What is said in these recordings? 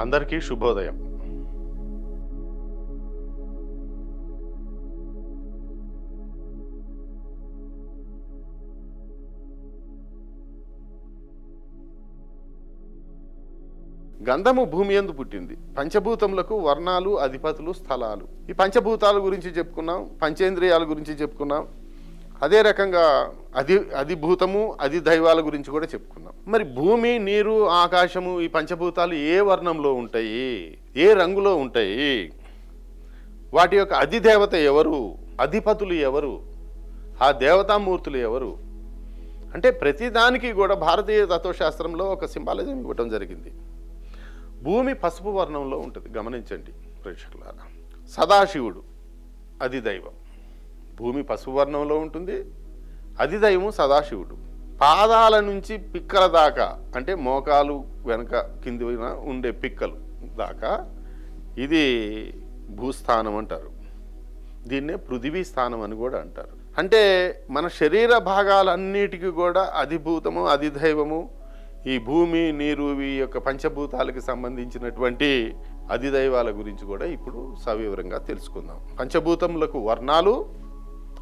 అందరికీ శుభోదయం. గంధము భూమి ఎందు పుట్టింది. పంచభూతములకు వర్ణాలు అధిపతులు స్థలాలు. ఈ పంచభూతాల గురించి చెప్పుకున్నాం పంచేంద్రియాల గురించి చెప్పుకున్నాం. అదే రకంగా అధి అధిభూతము అధి దైవాల గురించి కూడా చెప్పుకున్నాం. మరి భూమి నీరు ఆకాశము ఈ పంచభూతాలు ఏ వర్ణంలో ఉంటాయి? ఏ రంగులో ఉంటాయి? వాటి యొక్క అధిదేవత ఎవరు? అధిపతులు ఎవరు? ఆ దేవతామూర్తులు ఎవరు? అంటే ప్రతిదానికి కూడా భారతీయ తత్వశాస్త్రంలో ఒక సింబాలజం ఇవ్వటం జరిగింది. భూమి పసుపు వర్ణంలో ఉంటుంది. గమనించండి ప్రేక్షకులారా. సదాశివుడు అది దైవం భూమి పసుపు వర్ణంలో ఉంటుంది. అది దైవం సదాశివుడు. పాదాల నుంచి పిక్కల దాకా అంటే మోకాలు వెనక కింది ఉండే పిక్కలు దాకా ఇది భూస్థానం అంటారు. దీన్నే పృథివీ స్థానం అని కూడా అంటారు. అంటే మన శరీర భాగాలన్నిటికీ కూడా అధిభూతము అధిదైవము ఈ భూమి నీరు ఈ యొక్క పంచభూతాలకు సంబంధించినటువంటి అధిదైవాల గురించి కూడా ఇప్పుడు సవివరంగా తెలుసుకుందాం. పంచభూతములకు వర్ణాలు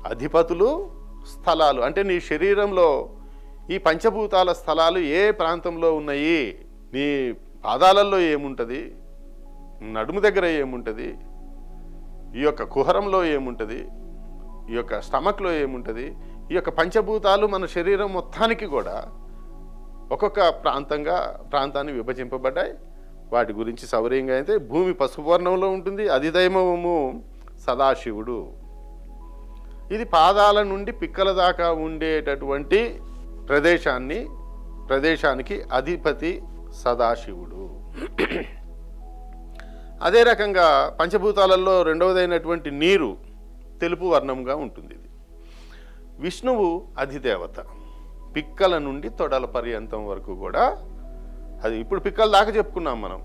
అధిపతులు స్థలాలు. అంటే నీ శరీరంలో ఈ పంచభూతాల స్థలాలు ఏ ప్రాంతంలో ఉన్నాయి? నీ పాదాలలో ఏముంటుంది? నడుము దగ్గర ఏముంటుంది? ఈ యొక్క కుహరంలో ఏముంటుంది? ఈ యొక్క స్టమక్లో ఏముంటుంది? ఈ యొక్క పంచభూతాలు మన శరీరం మొత్తానికి కూడా ఒక్కొక్క ప్రాంతంగా ప్రాంతాన్ని విభజింపబడ్డాయి. వాటి గురించి సౌర్యంగా అయితే భూమి పసుపు వర్ణంలో ఉంటుంది అధిదైవము సదాశివుడు. ఇది పాదాల నుండి పిక్కల దాకా ఉండేటటువంటి ప్రదేశాన్ని ప్రదేశానికి అధిపతి సదాశివుడు. అదే రకంగా పంచభూతాలలో రెండవదైనటువంటి నీరు తెలుపు వర్ణంగా ఉంటుంది ఇది. విష్ణువు అధిదేవత. పిక్కల నుండి తొడల పర్యంతం వరకు కూడా అది ఇప్పుడు పిక్కల దాకా చెప్పుకున్నాం మనం.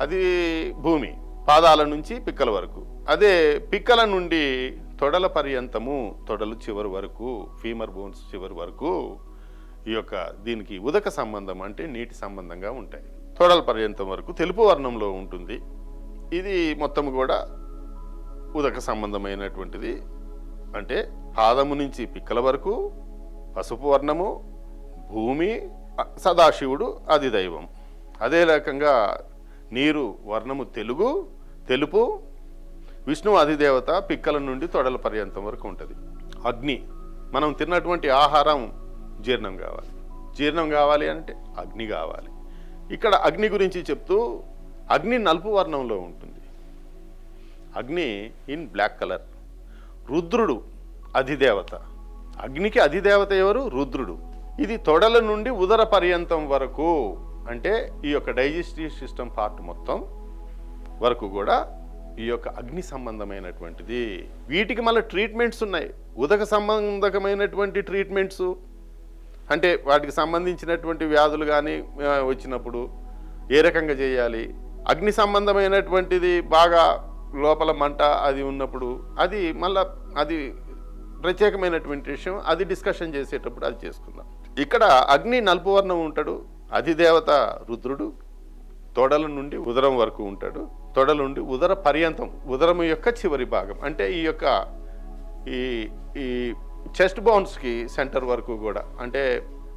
అది భూమి పాదాల నుంచి పిక్కల వరకు. అదే పిక్కల నుండి తొడల పర్యంతము తొడలు చివరి వరకు ఫీమర్ బోన్స్ చివరి వరకు ఈ యొక్క దీనికి ఉదక సంబంధం అంటే నీటి సంబంధంగా ఉంటాయి. తొడల పర్యంతం వరకు తెలుపు వర్ణంలో ఉంటుంది. ఇది మొత్తం కూడా ఉదక సంబంధమైనటువంటిది. అంటే పాదము నుంచి పిక్కల వరకు పసుపు వర్ణము భూమి సదాశివుడు అది దైవం. అదే రకంగా నీరు వర్ణము తెలుగు తెలుపు విష్ణు అధిదేవత పిక్కల నుండి తొడల పర్యంతం వరకు ఉంటుంది. అగ్ని మనం తిన్నటువంటి ఆహారం జీర్ణం కావాలి. జీర్ణం కావాలి అంటే అగ్ని కావాలి. ఇక్కడ అగ్ని గురించి చెప్తూ అగ్ని నలుపు వర్ణంలో ఉంటుంది. అగ్ని ఇన్ బ్లాక్ కలర్. రుద్రుడు అధిదేవత. అగ్నికి అధిదేవత ఎవరు? రుద్రుడు. ఇది తొడల నుండి ఉదర పర్యంతం వరకు అంటే ఈ యొక్క డైజెస్టివ్ సిస్టమ్ పార్ట్ మొత్తం వరకు కూడా ఈ యొక్క అగ్ని సంబంధమైనటువంటిది. వీటికి మళ్ళీ ట్రీట్మెంట్స్ ఉన్నాయి. ఉదక సంబంధకమైనటువంటి ట్రీట్మెంట్స్ అంటే వాటికి సంబంధించినటువంటి వ్యాధులు కానీ వచ్చినప్పుడు ఏ రకంగా చేయాలి? అగ్ని సంబంధమైనటువంటిది బాగా లోపల మంట అది ఉన్నప్పుడు అది మళ్ళా అది ప్రత్యేకమైనటువంటి విషయం అది డిస్కషన్ చేసేటప్పుడు అది చేసుకుందాం. ఇక్కడ అగ్ని నలుపు వర్ణం ఉంటాడు అధిదేవత రుద్రుడు తొడల నుండి ఉదరం వరకు ఉంటాడు. తొడల నుండి ఉదర పర్యంతం ఉదరం యొక్క చివరి భాగం అంటే ఈ యొక్క ఈ ఈ చెస్ట్ బౌన్స్కి సెంటర్ వరకు కూడా అంటే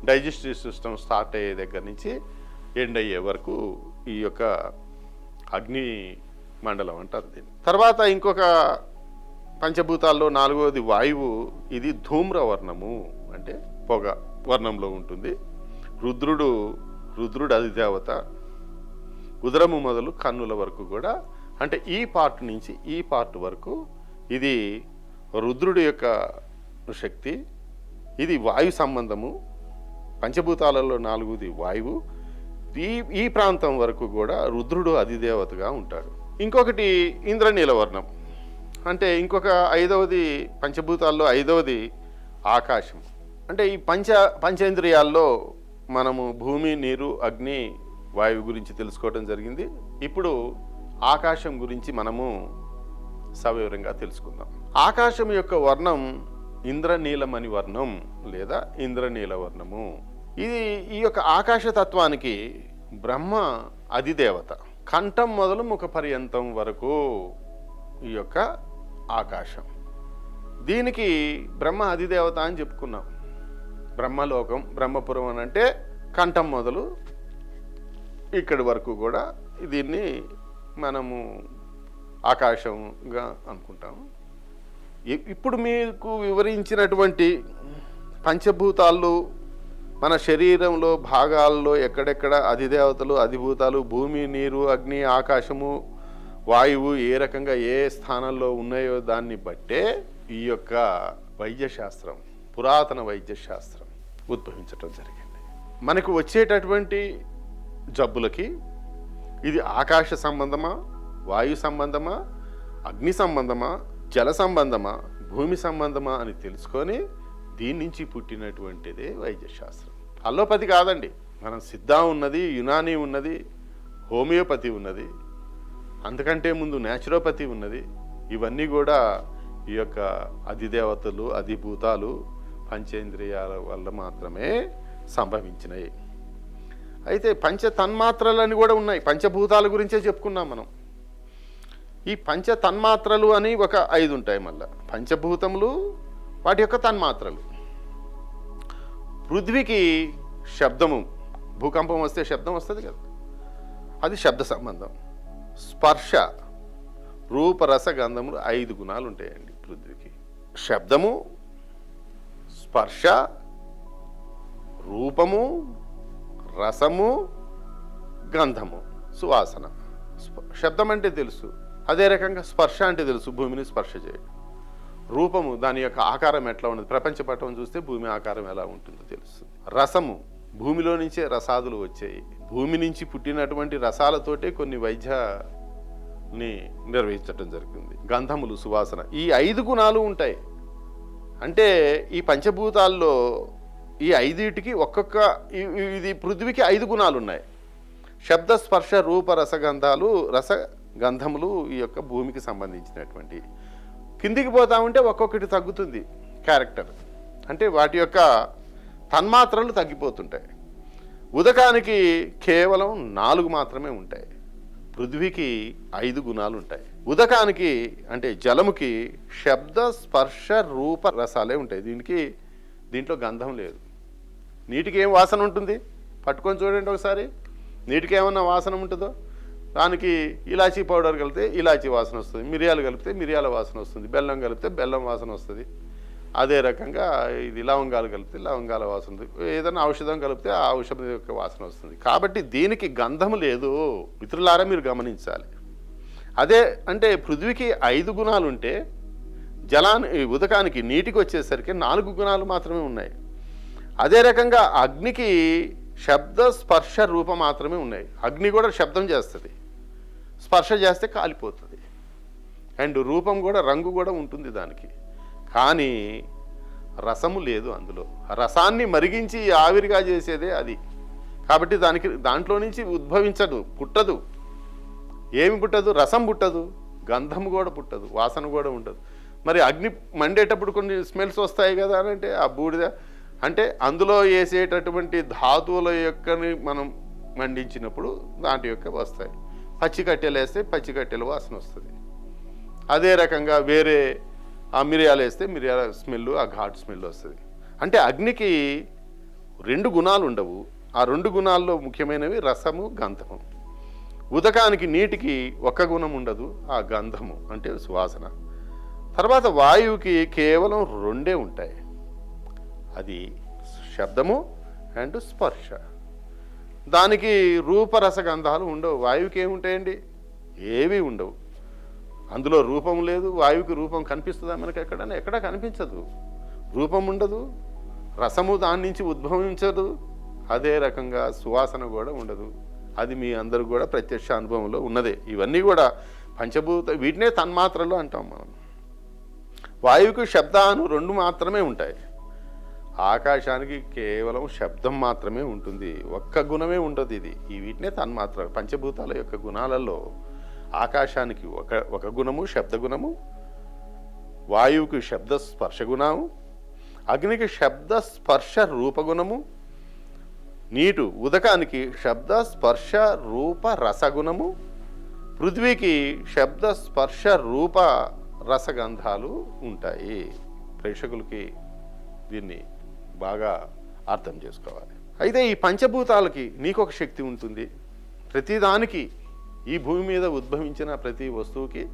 డైజెస్టివ్ సిస్టమ్ స్టార్ట్ అయ్యే దగ్గర నుంచి ఎండ్ అయ్యే వరకు ఈ యొక్క అగ్ని మండలం అంటారు దీన్ని. తర్వాత ఇంకొక పంచభూతాల్లో నాలుగవది వాయువు ఇది ధూమ్ర వర్ణము అంటే పొగ వర్ణంలో ఉంటుంది. రుద్రుడు రుద్రుడు అధిదేవత ఉదరము మొదలు కన్నుల వరకు కూడా అంటే ఈ పార్ట్ నుంచి ఈ పార్ట్ వరకు ఇది రుద్రుడి యొక్క శక్తి ఇది వాయు సంబంధము పంచభూతాలలో నాలుగుది వాయువు. ఈ ఈ ప్రాంతం వరకు కూడా రుద్రుడు అధిదేవతగా ఉంటాడు. ఇంకొకటి ఇంద్రనీల వర్ణం అంటే ఇంకొక ఐదవది పంచభూతాల్లో ఐదవది ఆకాశం. అంటే ఈ పంచ పంచేంద్రియాల్లో మనము భూమి నీరు అగ్ని వాయువు గురించి తెలుసుకోవడం జరిగింది. ఇప్పుడు ఆకాశం గురించి మనము సవివరంగా తెలుసుకుందాం. ఆకాశం యొక్క వర్ణం ఇంద్రనీలమణి వర్ణం లేదా ఇంద్రనీల వర్ణము ఇది ఈ యొక్క ఆకాశ తత్వానికి బ్రహ్మ అధిదేవత. కంఠం మొదలు ముఖ పర్యంతం వరకు ఈ యొక్క ఆకాశం. దీనికి బ్రహ్మ అధిదేవత అని చెప్పుకున్నాం. బ్రహ్మలోకం బ్రహ్మపురం అని అంటే కంఠం మొదలు ఇక్కడి వరకు కూడా దీన్ని మనము ఆకాశంగా అనుకుంటాము. ఇప్పుడు మీకు వివరించినటువంటి పంచభూతాలు మన శరీరంలో భాగాల్లో ఎక్కడెక్కడ అధిదేవతలు అధిభూతాలు భూమి నీరు అగ్ని ఆకాశము వాయువు ఏ రకంగా ఏ స్థానంలో ఉన్నాయో దాన్ని బట్టే ఈ యొక్క వైద్యశాస్త్రం పురాతన వైద్యశాస్త్రం ఉద్భవించటం జరిగింది. మనకు వచ్చేటటువంటి జబ్బులకి ఇది ఆకాశ సంబంధమా వాయు సంబంధమా అగ్ని సంబంధమా జల సంబంధమా భూమి సంబంధమా అని తెలుసుకొని దీని నుంచి పుట్టినటువంటిదే వైద్యశాస్త్రం. అల్లోపతి కాదండి. మనం సిద్ధా ఉన్నది యునానీ ఉన్నది హోమియోపతి ఉన్నది అంతకంటే ముందు న్యాచురోపతి ఉన్నది. ఇవన్నీ కూడా ఈ యొక్క అధిదేవతలు అధిభూతాలు పంచేంద్రియాల వల్ల మాత్రమే సంభవించినాయి. అయితే పంచ తన్మాత్రలని కూడా ఉన్నాయి. పంచభూతాల గురించే చెప్పుకున్నాం మనం. ఈ పంచ తన్మాత్రలు అని ఒక ఐదు ఉంటాయి మళ్ళీ. పంచభూతములు వాటి యొక్క తన్మాత్రలు. పృథ్వీకి శబ్దము భూకంపం వస్తే శబ్దం వస్తుంది కదా. అది శబ్ద సంబంధం. స్పర్శ రూపరస గంధములు ఐదు గుణాలు ఉంటాయండి పృథ్వీకి. శబ్దము స్పర్శ రూపము రసము గంధము సువాసన. శబ్దం అంటే తెలుసు. అదే రకంగా స్పర్శ అంటే తెలుసు భూమిని స్పర్శ చేయడం. రూపము దాని యొక్క ఆకారం ఎట్లా ఉండదు ప్రపంచ పటం చూస్తే భూమి ఆకారం ఎలా ఉంటుందో తెలుస్తుంది. రసము భూమిలో నుంచే రసాదులు వచ్చాయి. భూమి నుంచి పుట్టినటువంటి రసాలతోటే కొన్ని వైద్యాన్ని నిర్వహించడం జరిగింది. గంధములు సువాసన ఈ ఐదు గుణాలు ఉంటాయి. అంటే ఈ పంచభూతాల్లో ఈ ఐదుటికి ఒక్కొక్క ఇది పృథ్వీకి ఐదు గుణాలు ఉన్నాయి శబ్ద స్పర్శ రూప రసగంధాలు రస గంధములు ఈ యొక్క భూమికి సంబంధించినటువంటి. కిందికి పోతా ఉంటే ఒక్కొక్కటి తగ్గుతుంది క్యారెక్టర్. అంటే వాటి యొక్క తన్మాత్రలు తగ్గిపోతుంటాయి. ఉదకానికి కేవలం నాలుగు మాత్రమే ఉంటాయి. పృథ్వీకి ఐదు గుణాలు ఉంటాయి. ఉదకానికి అంటే జలముకి శబ్ద స్పర్శ రూప రసాలే ఉంటాయి. దీనికి దీంట్లో గంధం లేదు. నీటికి ఏం వాసన ఉంటుంది? పట్టుకొని చూడండి ఒకసారి. నీటికి ఏమన్నా వాసన ఉంటుందో? దానికి ఇలాచీ పౌడర్ కలిపితే ఇలాచీ వాసన వస్తుంది. మిరియాలు కలిపితే మిరియాల వాసన వస్తుంది. బెల్లం కలిపితే బెల్లం వాసన వస్తుంది. అదే రకంగా ఇది లవంగాలు కలిపితే లవంగాల వాసన ఉంది ఏదైనా ఔషధం కలిపితే ఆ ఔషధం యొక్క వాసన వస్తుంది. కాబట్టి దీనికి గంధము లేదు. మిత్రులారా మీరు గమనించాలి. అదే అంటే పృథ్వీకి ఐదు గుణాలు ఉంటే జలాన్ని ఉదకానికి నీటికి వచ్చేసరికి నాలుగు గుణాలు మాత్రమే ఉన్నాయి. అదే రకంగా అగ్నికి శబ్ద స్పర్శ రూపం మాత్రమే ఉన్నాయి. అగ్ని కూడా శబ్దం చేస్తుంది. స్పర్శ చేస్తే కాలిపోతుంది. అండ్ రూపం కూడా రంగు కూడా ఉంటుంది దానికి. కానీ రసము లేదు అందులో. రసాన్ని మరిగించి ఆవిరిగా చేసేదే అది. కాబట్టి దానికి దాంట్లో నుంచి ఉద్భవించదు పుట్టదు. ఏమి పుట్టదు? రసం పుట్టదు గంధం కూడా పుట్టదు వాసన కూడా ఉండదు. మరి అగ్ని మండేటప్పుడు కొన్ని స్మెల్స్ వస్తాయి కదా అని అంటే ఆ బూడిద అంటే అందులో వేసేటటువంటి ధాతువుల యొక్కని మనం మండించినప్పుడు దాంట్ యొక్క వస్తాయి. పచ్చి కట్టెలు వేస్తే పచ్చి కట్టెల వాసన వస్తుంది. అదే రకంగా వేరే ఆ మిరియాలు వేస్తే మిరియాల స్మెల్ ఆ ఘాట్ స్మెల్ వస్తుంది. అంటే అగ్నికి రెండు గుణాలు ఉండవు. ఆ రెండు గుణాల్లో ముఖ్యమైనవి రసము గంధము. ఉదకానికి నీటికి ఒక్క గుణం ఉండదు ఆ గంధము అంటే సువాసన తర్వాత వాయువుకి కేవలం రెండే ఉంటాయి. అది శబ్దము అండ్ స్పర్శ. దానికి రూపరసగంధాలు ఉండవు. వాయువుకి ఏముంటాయండి? ఏవి ఉండవు. అందులో రూపం లేదు వాయువుకి రూపం కనిపిస్తుందా మనకి ఎక్కడన్నా? ఎక్కడా కనిపించదు. రూపం ఉండదు రసము దాని నుంచి ఉద్భవించదు. అదే రకంగా సువాసన కూడా ఉండదు. అది మీ అందరూ కూడా ప్రత్యక్ష అనుభవంలో ఉన్నదే. ఇవన్నీ కూడా పంచభూత వీటినే తన్మాత్రలు అంటాం మనం. వాయువుకి శబ్దాను రెండు మాత్రమే ఉంటాయి. ఆకాశానికి కేవలం శబ్దం మాత్రమే ఉంటుంది. ఒక్క గుణమే ఉంటుంది ఇది. ఈ వీటినే తన్మాత్ర పంచభూతాల యొక్క గుణాలలో ఆకాశానికి ఒక ఒక గుణము శబ్ద గుణము వాయువుకి శబ్ద స్పర్శ గుణము అగ్నికి శబ్ద స్పర్శ రూపగుణము నీటు ఉదకానికి శబ్ద స్పర్శ రూప రసగుణము పృథ్వీకి శబ్ద స్పర్శ రూప రసగంధాలు ఉంటాయి. ప్రేక్షకులకి దీన్ని బాగా అర్థం చేసుకోవాలి. అయితే ఈ పంచభూతాలకి నీకు ఒక శక్తి ఉంటుంది. ప్రతిదానికి ఈ భూమి మీద ఉద్భవించిన ప్రతి వస్తువుకి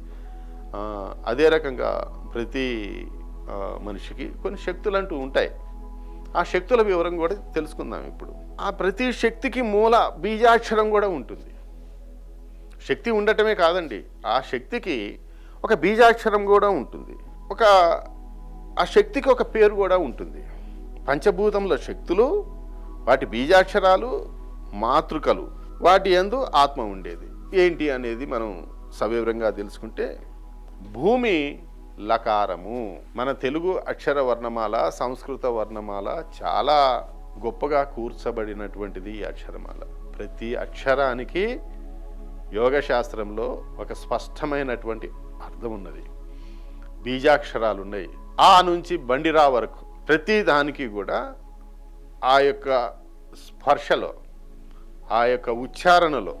అదే రకంగా ప్రతి మనిషికి కొన్ని శక్తులు అంటూ ఉంటాయి. ఆ శక్తుల వివరం కూడా తెలుసుకుందాం ఇప్పుడు. ఆ ప్రతి శక్తికి మూల బీజాక్షరం కూడా ఉంటుంది. శక్తి ఉండటమే కాదండి. ఆ శక్తికి ఒక బీజాక్షరం కూడా ఉంటుంది. ఒక ఆ శక్తికి ఒక పేరు కూడా ఉంటుంది. పంచభూతముల శక్తులు వాటి బీజాక్షరాలు మాతృకలు వాటి యందు ఆత్మ ఉండేది. ఏంటి అనేది మనం సవివరంగా తెలుసుకుంటే భూమి లకారము. మన తెలుగు అక్షర వర్ణమాల సంస్కృత వర్ణమాల చాలా గొప్పగా కూర్చబడినటువంటిది ఈ అక్షరమాల. ప్రతి అక్షరానికి యోగ శాస్త్రంలో ఒక స్పష్టమైనటువంటి అర్థం ఉన్నది బీజాక్షరాలు ఉన్నాయి ఆ నుంచి బండిరా వరకు. ప్రతి దానికి కూడా ఆ యొక్క స్పర్శలో ఆ యొక్క ఉచ్చారణలో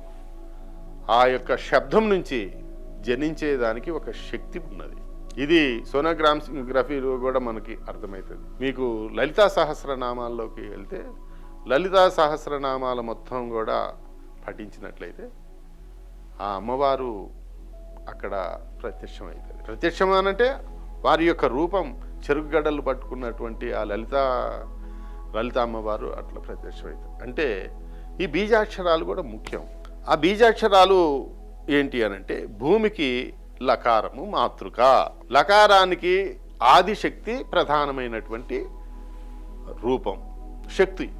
ఆ యొక్క శబ్దం నుంచి జనించేదానికి ఒక శక్తి ఉన్నది. ఇది సోనోగ్రాఫీలో కూడా మనకి అర్థమవుతుంది మీకు లలితా సహస్రనామాల్లోకి వెళ్తే లలితా సహస్రనామాల మొత్తం కూడా పఠించినట్లయితే ఆ అమ్మవారు అక్కడ ప్రత్యక్షమవుతుంది ప్రత్యక్షం అనంటే వారి యొక్క రూపం చెరుకుగడ్డలు పట్టుకున్నటువంటి ఆ లలిత లలిత అమ్మవారు అట్లా ప్రత్యక్షమవుతారు. అంటే ఈ బీజాక్షరాలు కూడా ముఖ్యం. ఆ బీజాక్షరాలు ఏంటి అనంటే భూమికి లకారము మాతృక. లకారానికి ఆదిశక్తి ప్రధానమైనటువంటి రూపం శక్తి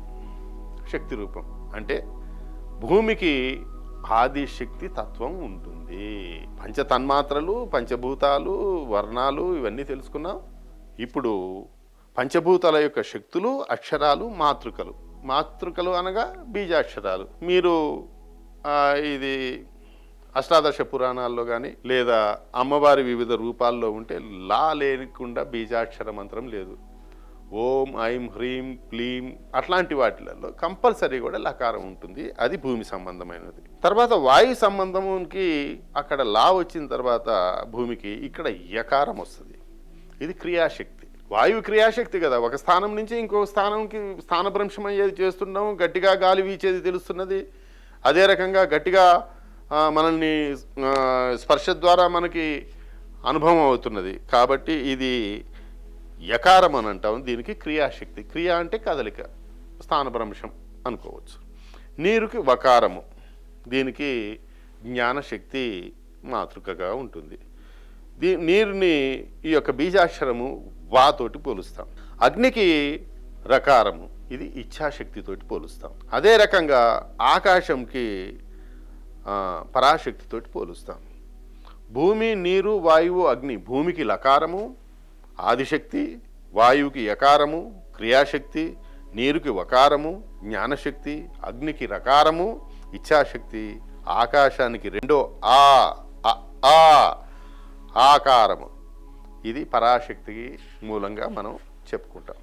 శక్తి రూపం. అంటే భూమికి ఆదిశక్తి తత్వం ఉంటుంది. పంచ తన్మాత్రలు పంచభూతాలు వర్ణాలు ఇవన్నీ తెలుసుకున్నాం. ఇప్పుడు పంచభూతాల యొక్క శక్తులు అక్షరాలు మాతృకలు. మాతృకలు అనగా బీజాక్షరాలు. మీరు ఇది అష్టాదశ పురాణాల్లో కానీ లేదా అమ్మవారి వివిధ రూపాల్లో ఉంటే లా లేకుండా బీజాక్షర మంత్రం లేదు. ఓం ఐం హ్రీం క్లీం అట్లాంటి వాటిలలో కంపల్సరీ కూడా లకారం ఉంటుంది. అది భూమి సంబంధమైనది. తర్వాత వాయు సంబంధంకి అక్కడ లా వచ్చిన తర్వాత భూమికి ఇక్కడ యకారం వస్తుంది. ఇది క్రియాశక్తి. వాయువు క్రియాశక్తి కదా. ఒక స్థానం నుంచి ఇంకో స్థానంకి స్థానభ్రంశం అయ్యేది చేస్తున్నాం గట్టిగా గాలి వీచేది తెలుస్తున్నది. అదే రకంగా గట్టిగా మనల్ని స్పర్శ ద్వారా మనకి అనుభవం అవుతున్నది. కాబట్టి ఇది యకారం అని అంటాం. దీనికి క్రియాశక్తి. క్రియ అంటే కదలిక. స్థానభ్రంశం అనుకోవచ్చు. నీరుకి వకారము. దీనికి జ్ఞానశక్తి మాతృకగా ఉంటుంది. దీ నీరుని ఈ యొక్క బీజాక్షరము వాతోటి పోలుస్తాం. అగ్నికి రకారము ఇది ఇచ్ఛాశక్తితోటి పోలుస్తాం. అదే రకంగా ఆకాశంకి పరాశక్తితోటి పోలుస్తాం. భూమి నీరు వాయువు అగ్ని భూమికి లకారము ఆదిశక్తి వాయువుకి యకారము క్రియాశక్తి నీరుకి వకారము జ్ఞానశక్తి అగ్నికి రకారము ఇచ్ఛాశక్తి ఆకాశానికి రెండో ఆ ఆ ఆకారము. ఇది పరాశక్తికి మూలంగా మనం చెప్పుకుంటాం.